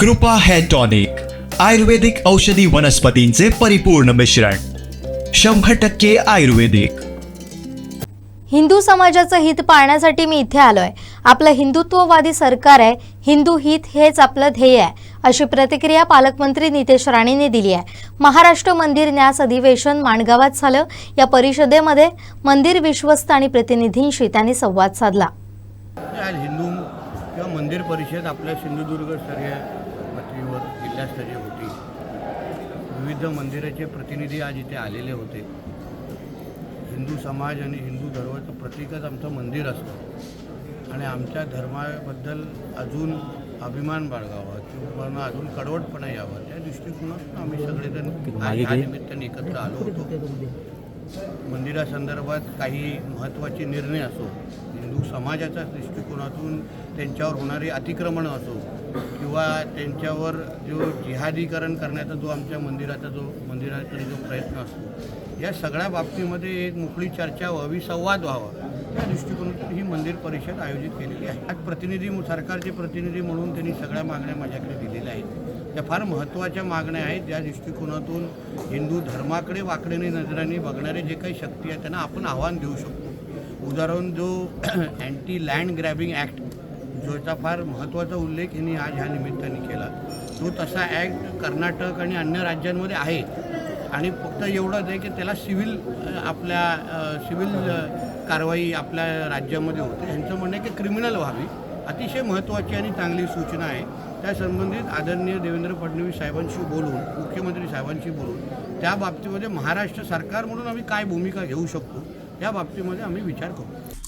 कृपा hair tonic आयुर्वेदिक औषधी वनस्पतींचे परिपूर्ण मिश्रण शंभर टक्के आयुर्वेदिक. हिंदू समाजाचं हित पाळण्यासाठी मी इथे आलोय. आपलं हिंदुत्ववादी सरकार आहे हिंदू हित हेच आपलं ध्येय आहे अशी प्रतिक्रिया पालकमंत्री नितेश राणेंनी दिली आहे. महाराष्ट्र मंदिर न्यास अधिवेशन माणगावात झालं. या परिषदेमध्ये मंदिर विश्वस्त आणि प्रतिनिधींशी त्यांनी संवाद साधला. आज हिंदू किंवा मंदिर परिषद आपल्या सिंधुदुर्गस्तरीय पातळीवर जिल्हास्तरीय होती. विविध मंदिराचे प्रतिनिधी आज इथे आलेले होते. हिंदू समाज आणि हिंदू धर्माचं प्रतीकच आमचं मंदिर असतं. आणि आमच्या धर्माबद्दल अजून अभिमान बाळगावा किंवा अजून कडवटपणा यावा. त्या दृष्टिकोनातून आम्ही सगळेजण ह्या निमित्ताने एकत्र आलो होतो. मंदिरासंदर्भात काही महत्त्वाचे निर्णय असो हिंदू समाजाच्या दृष्टिकोनातून त्यांच्यावर होणारी अतिक्रमणं असो किंवा त्यांच्यावर जो जिहादीकरण करण्याचा जो आमच्या मंदिराचा जो मंदिराकडे जो प्रयत्न असतो या सगळ्या बाबतीमध्ये एक मोकळी चर्चा व्हावी संवाद व्हावा त्या दृष्टिकोनातून ही मंदिर परिषद आयोजित केलेली आहे. आज प्रतिनिधी सरकारचे प्रतिनिधी म्हणून त्यांनी सगळ्या मागण्या माझ्याकडे दिलेल्या आहेत. त्या फार महत्त्वाच्या मागण्या आहेत ज्या दृष्टिकोनातून हिंदू धर्माकडे वाकडेने नजराने बघणारे जे काही शक्ती आहेत त्यांना आपण आव्हान देऊ शकतो. उदाहरण जो अँटी लँड ग्रॅबिंग ॲक्ट ज्याचा फार महत्त्वाचा उल्लेख यांनी आज ह्या निमित्ताने केला. तो तसा ॲक्ट कर्नाटक आणि अन्य राज्यांमध्ये आहे. आणि फक्त एवढंच आहे की त्याला सिव्हिल आपल्या सिव्हिल कारवाई आपल्या राज्यामध्ये होते. ह्यांचं म्हणणं आहे की क्रिमिनल व्हावी. अतिशय महत्त्वाची आणि चांगली सूचना आहे. त्या संबंधित आदरणीय देवेंद्र फडणवीस साहेबांशी बोलून मुख्यमंत्री साहेबांशी बोलून त्या बाबतीमध्ये महाराष्ट्र सरकार म्हणून आम्ही काय भूमिका घेऊ शकतो? या बाबतीमध्ये आम्ही विचार करू.